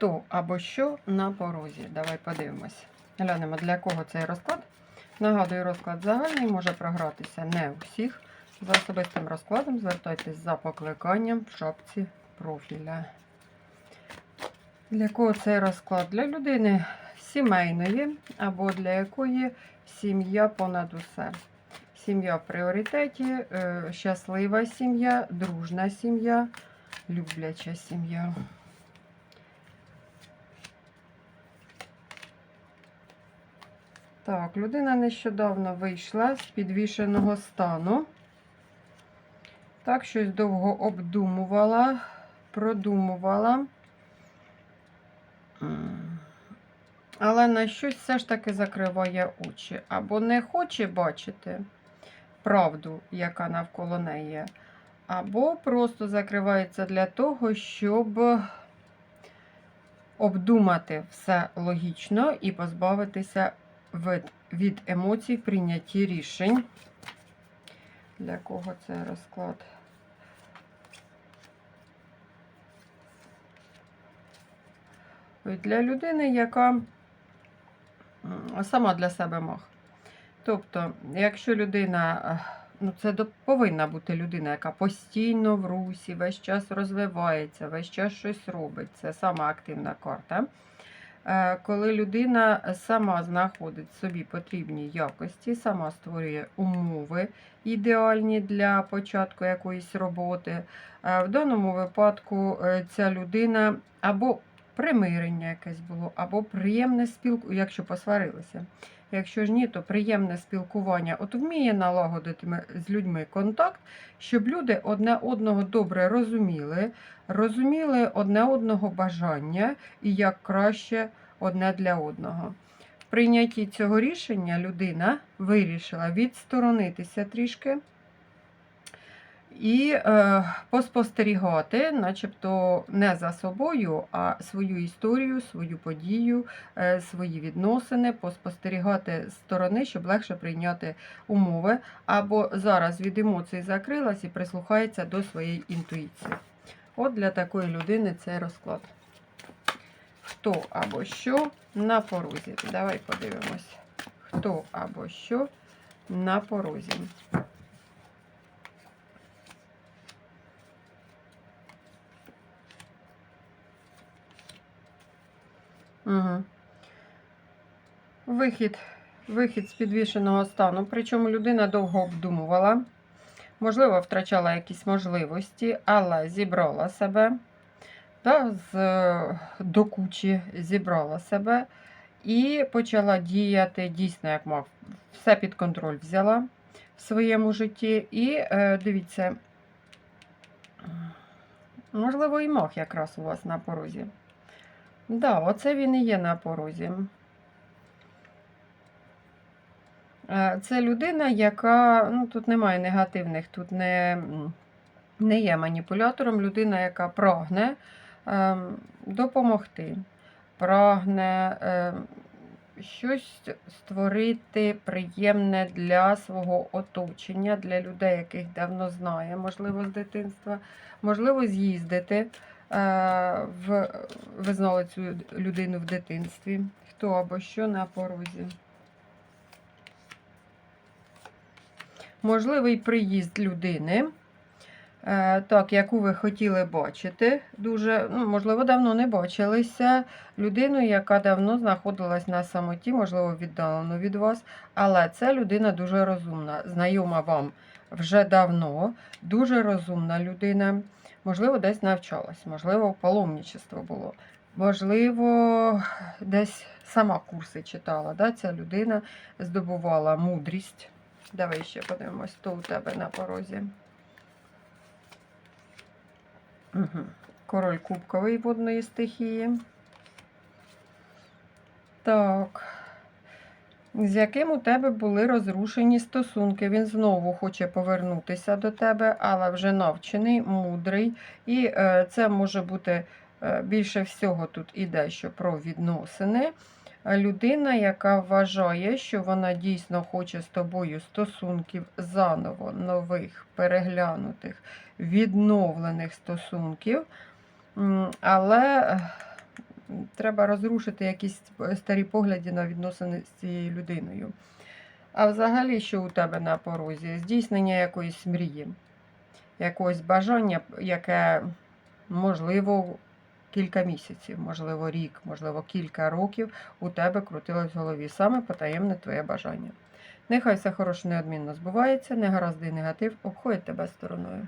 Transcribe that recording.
хто або що на порозі. Давай подивимось. Глянемо, для кого цей розклад. Нагадую, розклад загальний може програтися не у всіх. За особистим розкладом звертайтесь за покликанням в шапці профіля. Для кого цей розклад? Для людини сімейної або для якої сім'я понад усе. Сім'я в пріоритеті, е, щаслива сім'я, дружна сім'я, любляча сім'я. Так, людина нещодавно вийшла з підвішеного стану. Так, щось довго обдумувала, продумувала. Але на щось все ж таки закриває очі. Або не хоче бачити правду, яка навколо неї, або просто закривається для того, щоб обдумати все логічно і позбавитися від, емоцій в прийнятті рішень. Для кого це розклад? Для людини, яка сама для себе мах. Тобто, якщо людина, е, ну це повинна бути людина, яка постійно в русі, весь час розвивається, весь час щось робить. Це сама активна карта. Е, Коли людина сама знаходить собі потрібні якості, сама створює умови ідеальні для початку якоїсь роботи. Е, В даному випадку е, ця людина або примирення якесь було, або приємне спілкування, якщо посварилися. Якщо ж ні, то приємне спілкування. От вміє налагодити з людьми контакт, щоб люди одне одного добре розуміли, розуміли одне одного бажання і як краще одне для одного. В прийнятті цього рішення людина вирішила відсторонитися трішки і е, поспостерігати, начебто не за собою, а свою історію, свою подію, е, свої відносини, поспостерігати з сторони, щоб легше прийняти умови. Або зараз від емоцій закрилась і прислухається до своєї інтуїції. От для такої людини цей розклад. Хто або що на порозі. Давай подивимось. Хто або що на порозі. Угу. Вихід, вихід з підвішеного стану. Причому людина довго обдумувала. Можливо, втрачала якісь можливості, але зібрала себе. Да, з до кучі зібрала себе і почала діяти дійсно, як мав. Все під контроль взяла в своєму житті. І е, дивіться, можливо, і мах якраз у вас на порозі. Да, оце він і є на порозі. Е, Це людина, яка, ну тут немає негативних, тут не, не є маніпулятором, людина, яка прагне ем, допомогти, прагне ем, щось створити приємне для свого оточення, для людей, яких давно знає, можливо, з дитинства, можливо, з'їздити. Е, В, ви знали цю людину в дитинстві. Хто або що на порозі. Можливий приїзд людини, е, так, яку ви хотіли бачити. Дуже, ну, можливо, давно не бачилися. Людину, яка давно знаходилась на самоті, можливо, віддалено від вас. Але це людина дуже розумна, знайома вам вже давно, дуже розумна людина. Можливо, десь навчалась, можливо, паломничество було. Можливо, десь сама курси читала. Да? Ця людина здобувала мудрість. Давай ще подивимось, хто у тебе на порозі. Угу. Король кубковий водної стихії. Так. З яким у тебе були розрушені стосунки. Він знову хоче повернутися до тебе, але вже навчений, мудрий. І е, це може бути е, більше всього тут іде, що про відносини. Людина, яка вважає, що вона дійсно хоче з тобою стосунків заново, нових, переглянутих, відновлених стосунків. Але е, треба розрушити якісь старі погляди на відносини з цією людиною. А взагалі, що у тебе на порозі? Здійснення якоїсь мрії, якогось бажання, яке можливо кілька місяців, можливо, рік, можливо, кілька років у тебе крутилось в голові. Саме потаємне твоє бажання. Нехай все хороше неодмінно збувається, негаразди і негатив обходять тебе стороною.